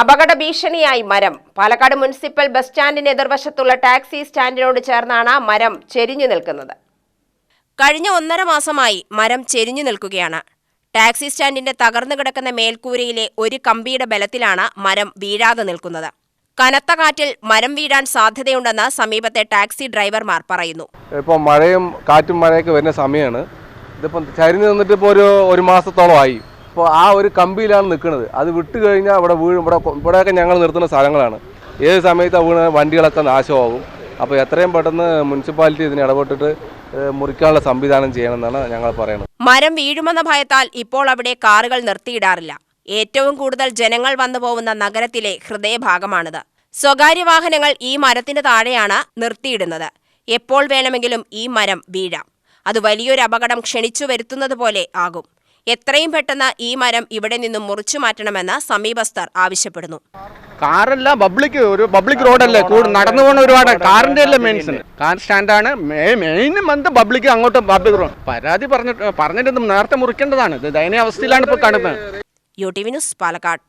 അപകട ഭീഷണിയായി മരം. പാലക്കാട് മുനിസിപ്പൽ ബസ് സ്റ്റാൻഡിന് എതിർവശത്തുള്ള ടാക്സി സ്റ്റാൻഡിനോട് ചേർന്നാണ് മരം ചെരിഞ്ഞു നിൽക്കുന്നത്. കഴിഞ്ഞ ഒന്നര മാസമായി മരം ചെരിഞ്ഞു നിൽക്കുകയാണ്. ടാക്സി സ്റ്റാൻഡിന്റെ തകർന്നു കിടക്കുന്ന മേൽക്കൂരയിലെ ഒരു കമ്പിയുടെ ബലത്തിലാണ് മരം വീഴാതെ നിൽക്കുന്നത്. കനത്ത കാറ്റിൽ മരം വീഴാൻ സാധ്യതയുണ്ടെന്ന് സമീപത്തെ ടാക്സി ഡ്രൈവർമാർ പറയുന്നു. ഇപ്പോൾ മഴയും കാറ്റും മഴയൊക്കെ വരുന്ന സമയമാണ്. ഇതിപ്പം ചരിഞ്ഞു നിന്നിട്ട് ഇപ്പോൾ ഒരു ഒരു മാസത്തോളമായി. ഇപ്പോൾ ആ ഒരു കമ്പിയിലാണ് നിൽക്കുന്നത്. അത് വിട്ട് കഴിഞ്ഞാൽ ഇവിടെ വീഴും. ഇവിടെ ഇവിടെയൊക്കെ ഞങ്ങൾ നിർത്തുന്ന സ്ഥലങ്ങളാണ്. ഏത് സമയത്ത് വീണ് വണ്ടികളൊക്കെ നാശമാകും. അപ്പോൾ എത്രയും പെട്ടെന്ന് മുനിസിപ്പാലിറ്റി ഇതിന് ഇടപെട്ടിട്ട് മുറിക്കാനുള്ള സംവിധാനം ചെയ്യണമെന്നാണ് ഞങ്ങൾ പറയുന്നത്. മരം വീഴുമെന്ന ഭയത്താൽ ഇപ്പോൾ അവിടെ കാറുകൾ നിർത്തിയിടാറില്ല. ഏറ്റവും കൂടുതൽ ജനങ്ങൾ വന്നു പോകുന്ന നഗരത്തിലെ ഹൃദയഭാഗമാണിത്. സ്വകാര്യ വാഹനങ്ങൾ ഈ മരത്തിന് താഴെയാണ് നിർത്തിയിടുന്നത്. എപ്പോൾ വേണമെങ്കിലും ഈ മരം വീഴാം. അത് വലിയൊരു അപകടം ക്ഷണിച്ചു വരുത്തുന്നത് പോലെ ആകും. എത്രയും പെട്ടെന്ന് ഈ മരം ഇവിടെ നിന്നും മുറിച്ചു മാറ്റണമെന്ന് സമീപസ്ഥർ ആവശ്യപ്പെടുന്നു. കാറല്ല പബ്ലിക് ഒരു പബ്ലിക് റോഡല്ലേ? കൂടെ നടന്നു പോകുന്ന ഒരുപാട് കാറിന്റെ അല്ലേ മെയിൻസ് കാർ സ്റ്റാൻഡാണ്. മെയിൻ മന്ത് പബ്ലിക് അങ്ങോട്ട് പബ്ലിക് റോഡ് പരാതി പറഞ്ഞിട്ട് പറഞ്ഞിട്ട് നേരത്തെ മുറിക്കേണ്ടതാണ്. ഇത് ദയനീയ അവസ്ഥയിലാണ് ഇപ്പോൾ കാണുന്നത്. U T V news Palakkad.